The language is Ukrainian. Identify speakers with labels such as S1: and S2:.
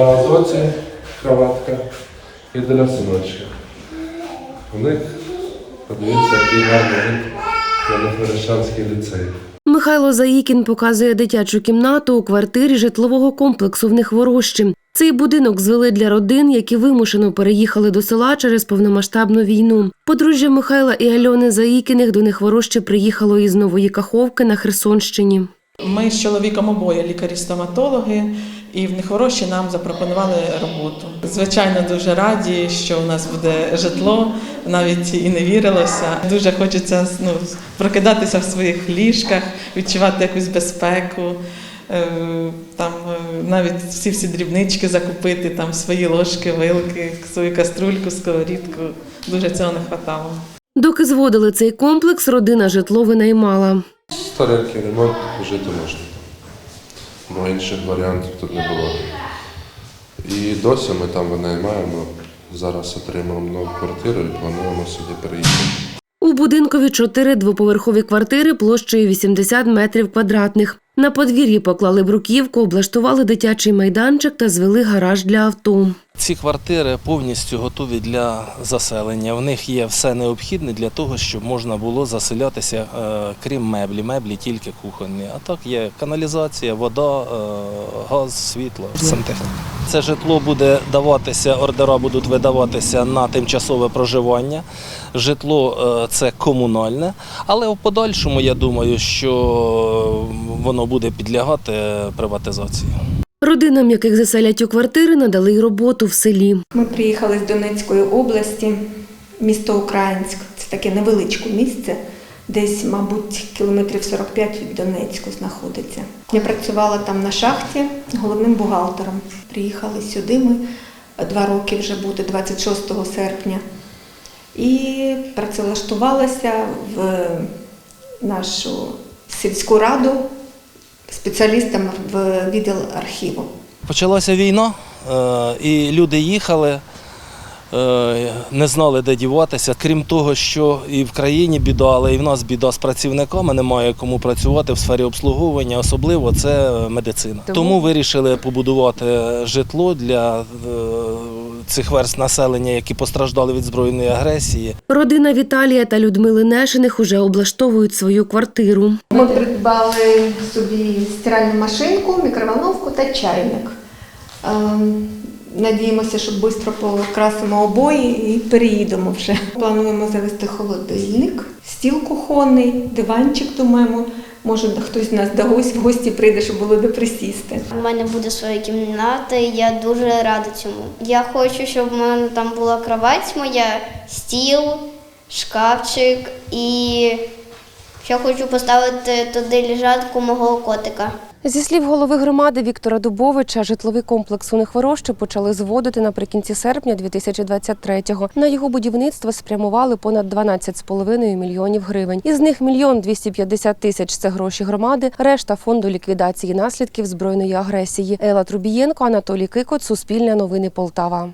S1: Для доці кроватка і для синочка. У них, подивіться, який гарний вид на ліцей.
S2: Михайло Заїкін показує дитячу кімнату у квартирі житлового комплексу в Нехворощі. Цей будинок звели для родин, які вимушено переїхали до села через повномасштабну війну. Подружжя Михайла і Альони Заїкіних до Нехворощі приїхало із Нової Каховки на Херсонщині.
S3: Ми з чоловіком обоє лікарі-стоматологи, і в Нехворощі нам запропонували роботу. Звичайно, дуже раді, що у нас буде житло, навіть і не вірилося. Дуже хочеться ну, прокидатися в своїх ліжках, відчувати якусь безпеку. е, Там е, навіть всі всі дрібнички закупити, там свої ложки, вилки, свою каструльку, сковорідку. Дуже цього не вистачало.
S2: Доки зводили цей комплекс, родина житло винаймала.
S1: Старенький ремонт, жити можна. Бо інших варіантів тут не було. І досі ми там винаймаємо. Зараз отримаємо нову квартиру і плануємо сюди переїхати.
S2: У будинкові чотири двоповерхові квартири площею 80 метрів квадратних. На подвір'ї поклали бруківку, облаштували дитячий майданчик та звели гараж для авто.
S4: Ці квартири повністю готові для заселення. В них є все необхідне для того, щоб можна було заселятися, е, крім меблі. Меблі тільки кухонні. А так є каналізація, вода, е, газ, світло, сантехніка. Це житло буде даватися, ордера будуть видаватися на тимчасове проживання. Житло е, це комунальне, але в подальшому я думаю, що воно буде підлягати приватизації.
S2: Родинам, яких заселять у квартири, надали й роботу в селі.
S5: Ми приїхали з Донецької області, місто Українськ. Це таке невеличке місце, десь, мабуть, кілометрів 45 від Донецьку знаходиться. Я працювала там на шахті головним бухгалтером. Приїхали сюди ми два роки вже буде, 26 серпня. І працевлаштувалася в нашу сільську раду спеціалістом в відділ архіву.
S4: Почалася війна, е, і люди їхали, е, не знали, де діватися. Крім того, що і в країні біда, але і в нас біда з працівниками, немає кому працювати в сфері обслуговування, особливо це медицина. Тому, вирішили побудувати житло для е, цих верст населення, які постраждали від збройної агресії.
S2: Родина Віталія та Людмили Нешиних уже облаштовують свою квартиру.
S5: Ми придбали собі стиральну машинку, мікроволновку та чайник. Ем, Надіємося, що швидко покрасимо обої і переїдемо вже. Плануємо завести холодильник, стіл кухонний, диванчик, думаємо. Може, хтось з нас до в гості прийде, щоб було де присісти.
S6: У мене буде своя кімната, і я дуже рада цьому. Я хочу, щоб в мене там була кровать моя, стіл, шкафчик і ще хочу поставити туди лежатку мого котика.
S2: Зі слів голови громади Віктора Дубовича, житловий комплекс у Нехворощі почали зводити наприкінці серпня 2023-го. На його будівництво спрямували понад 12,5 мільйонів гривень. Із них мільйон 250 тисяч це гроші громади, решта фонду ліквідації наслідків збройної агресії. Ела Трубієнко, Анатолій Кикот, Суспільне новини Полтава.